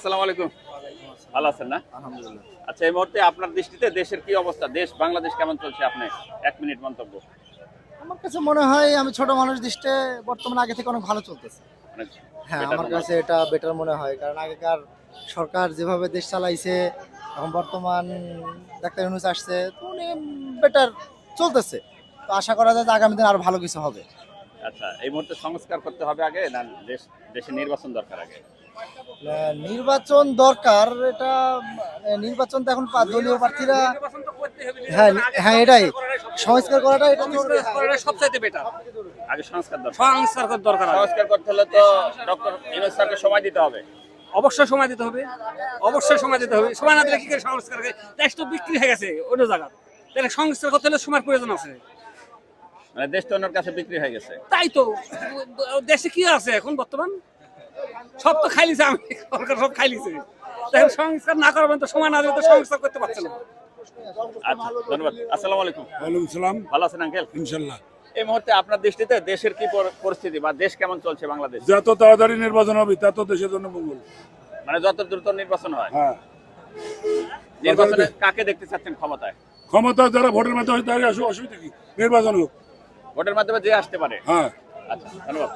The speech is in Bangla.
আসসালামু আলাইকুম। ভালো আছেন না? আলহামদুলিল্লাহ। আচ্ছা এই মুহূর্তে আপনার দৃষ্টিতে দেশের কি অবস্থা? দেশ বাংলাদেশ কেমন চলছে আপনি? এক মিনিট মন্তব্য। আমার কাছে মনে হয় আমি ছোট মানুষ দৃষ্টে বর্তমানে আগে থেকে অনেক ভালো চলতেছে। হ্যাঁ আমার কাছে এটা বেটার মনে হয় কারণ আগেকার সরকার যেভাবে দেশ চালাইছে এখন বর্তমান ডাক্তার ইউনুস আসছে তো উনি বেটার চলতেছে। তো আশা করা যায় যে আগামী দিন আরও ভালো কিছু হবে। আচ্ছা এই মুহূর্তে সংস্কার করতে হবে আগে না দেশ দেশে নির্বাচন দরকার আগে? নির্বাচন দরকার এটা নির্বাচন তো এখন দলীয় প্রার্থীরা হ্যাঁ হ্যাঁ এটাই। সংস্কার করাটা এটা। সবচাইতে বেটার আগে সংস্কার দরকার। সংস্কার দরকার সংস্কার করতে হলে তো ডক্টর ইউনুস স্যারকে সময় দিতে হবে। অবশ্যই সময় দিতে হবে। অবশ্যই সময় দিতে হবে। সময় না দিলে কি করে সংস্কার করে? দেশ তো বিক্রি হয়ে গেছে অন্য জায়গা তাহলে সংস্কার করতে হলে সময় প্রয়োজন আছে। মানে দেশ তো অন্যের কাছে বিক্রি হয়ে গেছে। তাই তো। দেশে কি আছে এখন বর্তমান? সব তো খাইলিছে আমি। সরকার সব খাইলিছে। দেখেন সংস্কার না করবেন তো সময় না দিলে তো সংস্কার করতে পারছে না। আচ্ছা ধন্যবাদ। আসসালামু আলাইকুম। ওয়ালাইকুম সালাম। ভালো আছেন আঙ্কেল? ইনশাল্লাহ। এই মুহূর্তে আপনার দৃষ্টিতে দেশের কি পরিস্থিতি বা দেশ কেমন চলছে বাংলাদেশ? যত তাড়াতাড়ি নির্বাচন হবে তত দেশের জন্য মঙ্গল। মানে যত দ্রুত নির্বাচন হয়। হ্যাঁ। নির্বাচনে কাকে দেখতে চাচ্ছেন ক্ষমতায়? ক্ষমতা যারা ভোটের মাধ্যমে আসুক অসুবিধা কি? নির্বাচন হোক। ভোটের মাধ্যমে যে আসতে পারে। হ্যাঁ। আচ্ছা ধন্যবাদ।